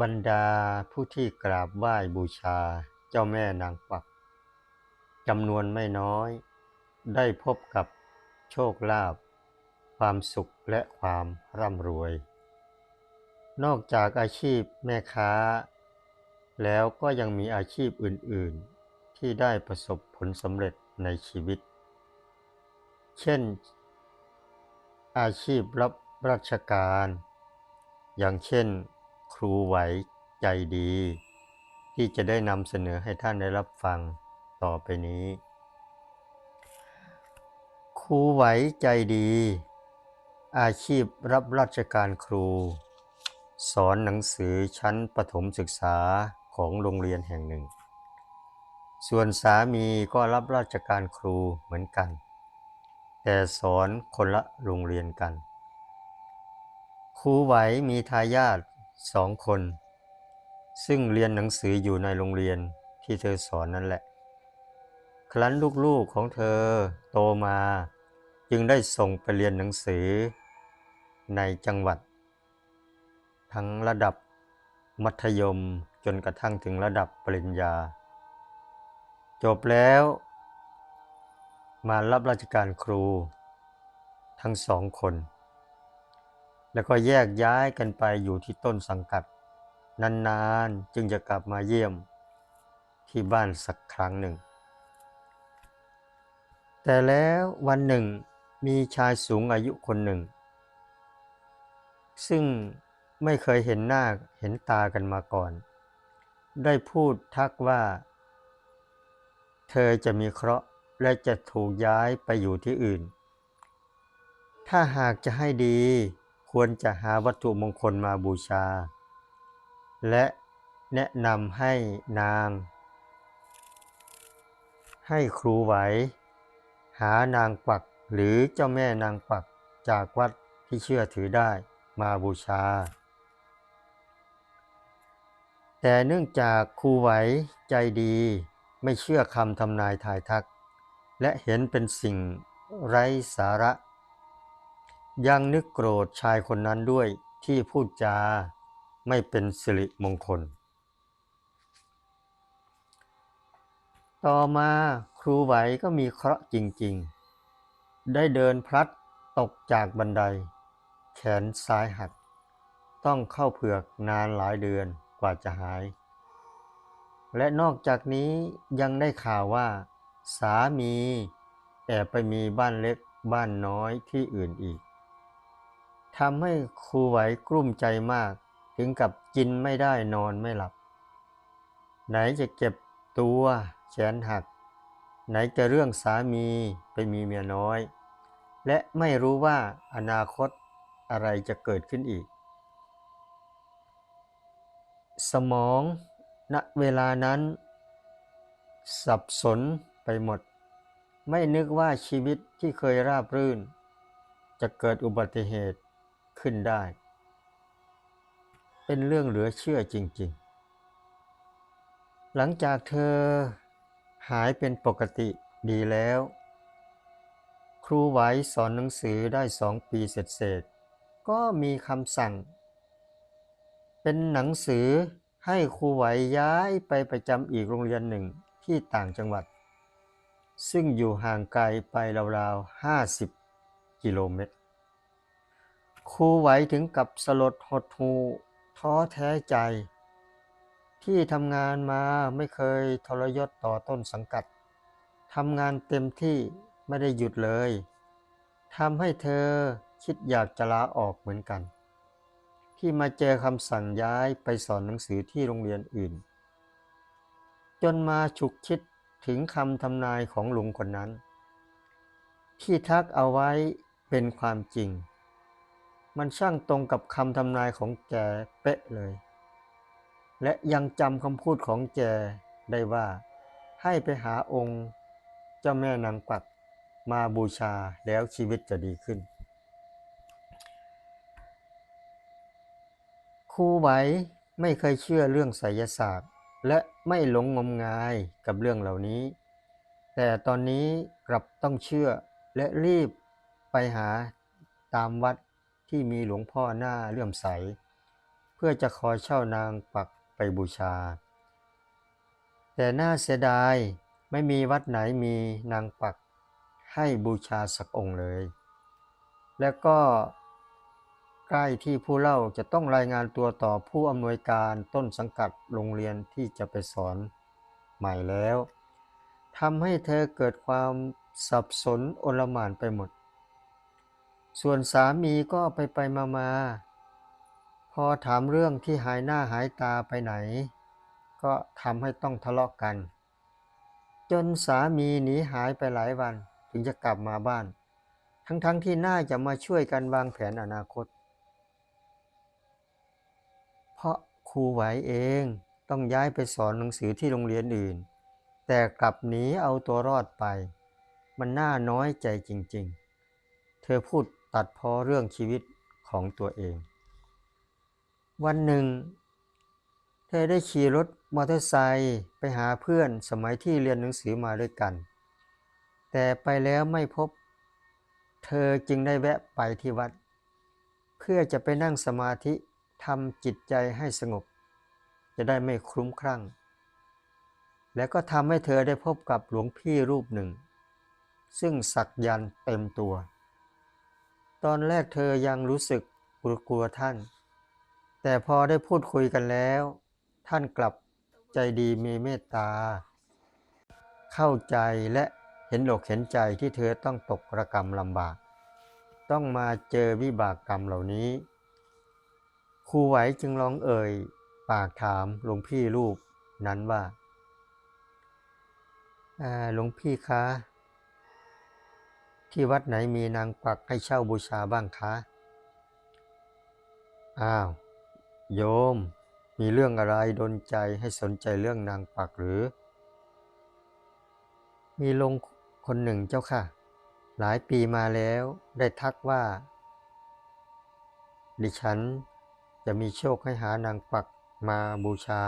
บรรดาผู้ที่กราบไหว้บูชาเจ้าแม่นางกวักจำนวนไม่น้อย ได้พบกับโชคลาภความสุขและความร่ำรวย นอกจากอาชีพแม่ค้า แล้วก็ยังมีอาชีพอื่น ๆ ที่ได้ประสบผลสำเร็จในชีวิต เช่น อาชีพรับราชการ อย่างเช่น รูไหวใจดี ที่จะได้นำเสนอให้ท่านได้รับฟังต่อไปนี้ ครูไหวใจดี อาชีพรับราชการครู สอนหนังสือชั้นประถมศึกษาของโรงเรียนแห่งหนึ่ง ส่วนสามีก็รับราชการครูเหมือนกัน แต่สอนคนละโรงเรียนกันครูไหวมีทายาท สองคน ซึ่งเรียนหนังสืออยู่ในโรงเรียนที่เธอสอนนั่นแหละ ครั้นลูกๆของเธอโตมาจึงได้ส่งไปเรียนหนังสือในจังหวัด ทั้งระดับมัธยมจนกระทั่งถึงระดับปริญญา จบแล้ว มารับราชการครู ทั้งสองคน แล้วก็แยกย้ายกันไปอยู่ที่ต้นสังกัด นานๆจึงจะกลับมาเยี่ยมที่บ้านสักครั้งหนึ่ง แต่แล้ววันหนึ่งมีชายสูงอายุคนหนึ่ง ซึ่งไม่เคยเห็นหน้าเห็นตากันมาก่อน ได้พูดทักว่า เธอจะมีเคราะห์และจะถูกย้ายไปอยู่ที่อื่น ถ้าหากจะให้ดี ควรจะหาวัตถุมงคลมาบูชา และแนะนำให้นาง ให้ครูไหว หานางกวักหรือเจ้าแม่นางกวักจากวัดที่เชื่อถือได้มาบูชา แต่เนื่องจากครูไหวใจดีไม่เชื่อคำทำนายทายทัก และเห็นเป็นสิ่งไร้สาระ ยังนึกโกรธชายคนนั้นด้วยที่พูดจาไม่เป็นสิริมงคล ต่อมาครูไหวก็มีเคราะห์จริงๆ ได้เดินพลัดตกจากบันได แขนซ้ายหัก ต้องเข้าเผือกนานหลายเดือนกว่าจะหาย และนอกจากนี้ยังได้ข่าวว่า สามีแอบไปมีบ้านเล็กบ้านน้อยที่อื่นอีก ทำให้ครูไหวกลุ้มใจมาก ถึงกับกินไม่ได้นอนไม่หลับ ไหนจะเก็บตัวแขนหัก ไหนจะเรื่องสามีไปมีเมียน้อย และไม่รู้ว่าอนาคตอะไรจะเกิดขึ้นอีก สมองณเวลานั้น สับสนไปหมด ไม่นึกว่าชีวิตที่เคยราบรื่น จะเกิดอุบัติเหตุ ขึ้นได้ เป็นเรื่องเหลือเชื่อจริง ๆ หลังจากเธอหายเป็นปกติดีแล้ว ครูไหวสอนหนังสือได้สองปีเสร็จๆก็มีคำสั่ง เป็นหนังสือให้ครูไหวย้ายไปประจำอีกโรงเรียนหนึ่งที่ต่างจังหวัด ซึ่งอยู่ห่างไกลไปราวๆห้าสิบกิโลเมตร ครูไหวถึงกับสลดหดหูท้อแท้ใจ ที่ทำงานมาไม่เคยทรยศต่อต้นสังกัดทำงานเต็มที่ไม่ได้หยุดเลยทำให้เธอคิดอยากจะลาออกเหมือนกัน ที่มาเจอคำสั่งย้ายไปสอนหนังสือที่โรงเรียนอื่น จนมาฉุกคิดถึงคำทำนายของลุงคนนั้น ที่ทักเอาไว้เป็นความจริง มันช่างตรงกับคำทำนายของแกเป๊ะเลย และยังจำคำพูดของแกได้ว่า ให้ไปหาองค์เจ้าแม่นางกวักมาบูชาแล้วชีวิตจะดีขึ้น ครูไหวไม่เคยเชื่อเรื่องไสยศาสตร์ และไม่หลงงมงายกับเรื่องเหล่านี้ แต่ตอนนี้กลับต้องเชื่อและรีบไปหาตามวัด ที่มีหลวงพ่อหน้าเลื่อมใส เพื่อจะขอเช่านางปักไปบูชา แต่น่าเสียดายไม่มีวัดไหนมีนางปักให้บูชาสักองค์เลย และก็ใกล้ที่ผู้เล่าจะต้องรายงานตัวต่อผู้อำนวยการต้นสังกัดโรงเรียนที่จะไปสอนใหม่แล้วทำให้เธอเกิดความสับสนโอลหม่านไปหมด ส่วนสามีก็ไปไปมามาพอถามเรื่องที่หายหน้าหายตาไปไหน ก็ทำให้ต้องทะเลาะกัน จนสามีหนีหายไปหลายวันถึงจะกลับมาบ้าน ทั้งๆทที่น่าจะมาช่วยกันวางแผนอนาคต เพราะครูไหวเองต้องย้ายไปสอนหนังสือที่โรงเรียนอื่น แต่กลับหนีเอาตัวรอดไป มันน่าน้อยใจจริงๆ เธอพูด ตัดพ้อเรื่องชีวิตของตัวเอง วันหนึ่ง เธอได้ขี่รถมอเตอร์ไซค์ไปหาเพื่อนสมัยที่เรียนหนังสือมาด้วยกัน แต่ไปแล้วไม่พบ เธอจึงได้แวะไปที่วัด เพื่อจะไปนั่งสมาธิทำจิตใจให้สงบ จะได้ไม่คลุ้มคลั่ง และก็ทำให้เธอได้พบกับหลวงพี่รูปหนึ่ง ซึ่งสักยันเต็มตัว ตอนแรกเธอยังรู้สึกกลัวท่าน แต่พอได้พูดคุยกันแล้ว ท่านกลับใจดีมีเมตตา เข้าใจและเห็นอกเห็นใจที่เธอต้องตกระกรรมลำบาก ต้องมาเจอวิบากกรรมเหล่านี้ครูไหวจึงลองเอ่ย ปากถามหลวงพี่รูปนั้นว่าหลวงพี่คะ ที่วัดไหนมีนางปักให้เช่าบูชาบ้างคะ อ้าว โยม มีเรื่องอะไรดนใจให้สนใจเรื่องนางปักหรือ มีลงคนหนึ่งเจ้าค่ะ หลายปีมาแล้วได้ทักว่า ดิฉันจะมีโชคให้หานางปักมาบูชา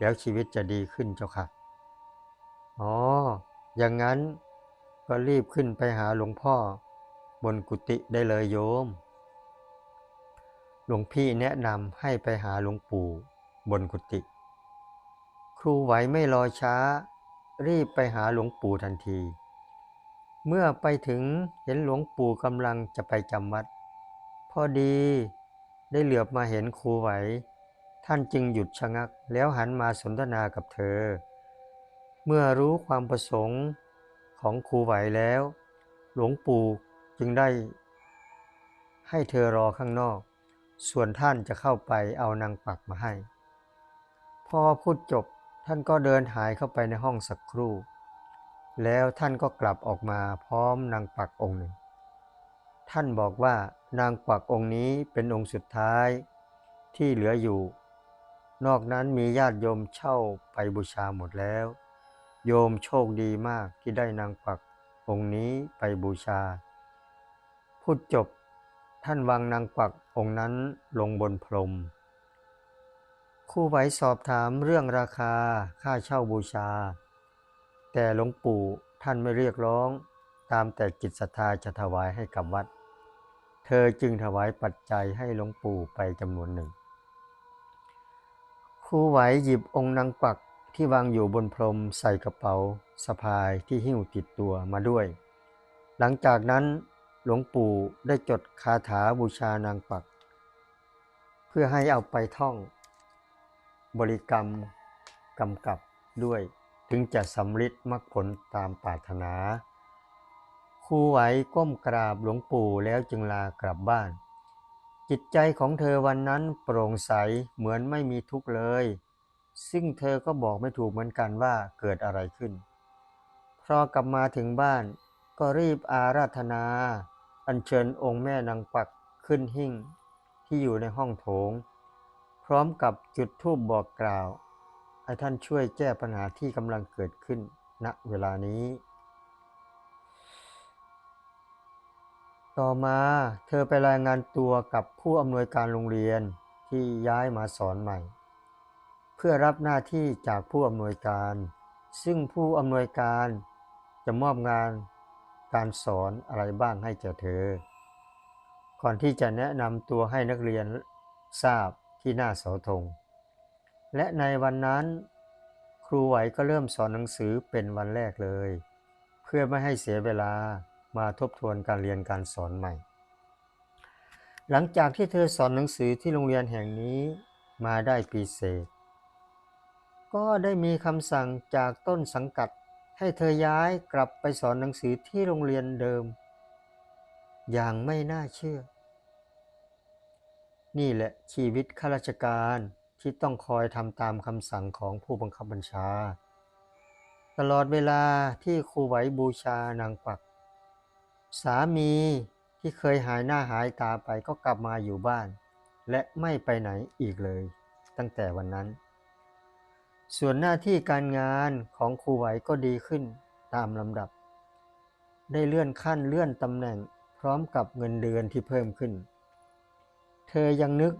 แล้วชีวิตจะดีขึ้นเจ้าค่ะ อ๋อ อย่างนั้น ก็รีบขึ้นไปหาหลวงพ่อ บนกุฏิได้เลยโยม หลวงพี่แนะนำให้ไปหาหลวงปู่บนกุฏิครูไหวไม่รอช้า รีบไปหาหลวงปู่ทันที เมื่อไปถึงเห็นหลวงปู่กำลังจะไปจำวัด พอดีได้เหลือบมาเห็นครูไหว ท่านจึงหยุดชะงักแล้วหันมาสนทนากับเธอ เมื่อรู้ความประสงค์ ของครูไหวแล้ว หลวงปู่จึงได้ ให้เธอรอข้างนอก ส่วนท่านจะเข้าไปเอานางปักมาให้ พอพูดจบท่านก็เดินหายเข้าไปในห้องสักครู่ แล้วท่านก็กลับออกมาพร้อมนางปักองค์หนึ่ง ท่านบอกว่านางปักองค์นี้เป็นองค์สุดท้ายที่เหลืออยู่ นอกนั้นมีญาติโยมเช่าไปบูชาหมดแล้ว โยมโชคดีมากที่ได้นางปักองค์นี้ไปบูชา พูดจบท่านวางนางปักองค์นั้นลงบนพรมครูไหวสอบถามเรื่องราคาค่าเช่าบูชา แต่หลวงปู่ท่านไม่เรียกร้อง ตามแต่จิตศรัทธาจะถวายให้กับวัด เธอจึงถวายปัจจัยให้หลวงปู่ไปจำนวนหนึ่งครูไหวหยิบองค์นางปัก ที่วางอยู่บนพรมใส่กระเป๋าสะพายที่หิ้วติดตัวมาด้วย หลังจากนั้นหลวงปู่ได้จดคาถาบูชานางปัก เพื่อให้เอาไปท่อง บริกรรมกำกับด้วยถึงจะสำลิดมรรคผลตามปรารถนา ครูไหวก้มกราบหลวงปู่แล้วจึงลากลับบ้าน จิตใจของเธอวันนั้นโปร่งใสเหมือนไม่มีทุกข์เลย ซึ่งเธอก็บอกไม่ถูกเหมือนกันว่าเกิดอะไรขึ้น พอกลับมาถึงบ้านก็รีบอาราธนา อัญเชิญองค์แม่นางปักขึ้นหิ้งที่อยู่ในห้องโถง พร้อมกับจุดธูปบอกกล่าวให้ท่านช่วยแก้ปัญหาที่กำลังเกิดขึ้นณเวลานี้ ต่อมาเธอไปรายงานตัวกับผู้อำนวยการโรงเรียนที่ย้ายมาสอนใหม่ พื่อรับหน้าที่จากผู้อำนวยการ ซึ่งผู้อำนวยการจะมอบงานการสอนอะไรบ้างให้แก่เธอ ก่อนที่จะแนะนำตัวให้นักเรียนทราบที่หน้าเสาธง และในวันนั้น ครูไหวก็เริ่มสอนหนังสือเป็นวันแรกเลย เพื่อไม่ให้เสียเวลามาทบทวนการเรียนการสอนใหม่ หลังจากที่เธอสอนหนังสือที่โรงเรียนแห่งนี้มาได้ปีเศษ ก็ได้มีคำสั่งจากต้นสังกัด ให้เธอย้ายกลับไปสอนหนังสือที่โรงเรียนเดิม อย่างไม่น่าเชื่อ นี่แหละชีวิตข้าราชการที่ต้องคอยทำตามคำสั่งของผู้บังคับบัญชา ตลอดเวลาที่ครูไหวบูชานางปัก สามีที่เคยหายหน้าหายตาไปก็กลับมาอยู่บ้าน และไม่ไปไหนอีกเลย ตั้งแต่วันนั้น ส่วนหน้าที่การงานของครูไหวก็ดีขึ้นตามลำดับ ได้เลื่อนขั้นเลื่อนตำแหน่งพร้อมกับเงินเดือนที่เพิ่มขึ้น เธอยังนึก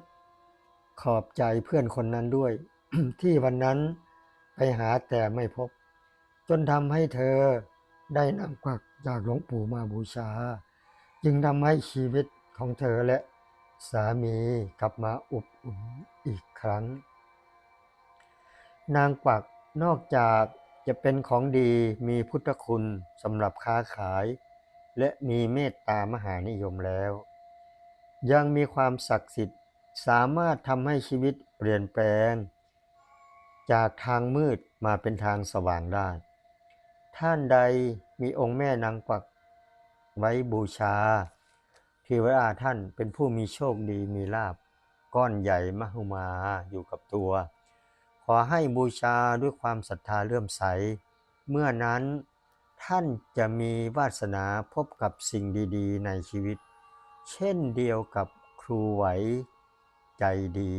ขอบใจเพื่อนคนนั้นด้วย ที่วันนั้นไปหาแต่ไม่พบ จนทำให้เธอได้นำกวักจากหลวงปู่มาบูชา จึงทำให้ชีวิตของเธอและสามีกลับมาอบอุ่นอีกครั้ง นางกวักนอกจากจะเป็นของดีมีพุทธคุณสำหรับค้าขาย และมีเมตตามหานิยมแล้ว ยังมีความศักดิ์สิทธิ์สามารถทำให้ชีวิตเปลี่ยนแปลง จากทางมืดมาเป็นทางสว่างได้ ท่านใดมีองค์แม่นางกวักไว้บูชาเทวดาท่านเป็นผู้มีโชคดีมีลาบ ก้อนใหญ่มหึมาอยู่กับตัว อให้บูชาด้วยความศรัทธาเลื่อมใส เมื่อนั้นท่านจะมีวาสนาพบกับสิ่งดีๆ ในชีวิต เช่นเดียวกับครูไหวใจดี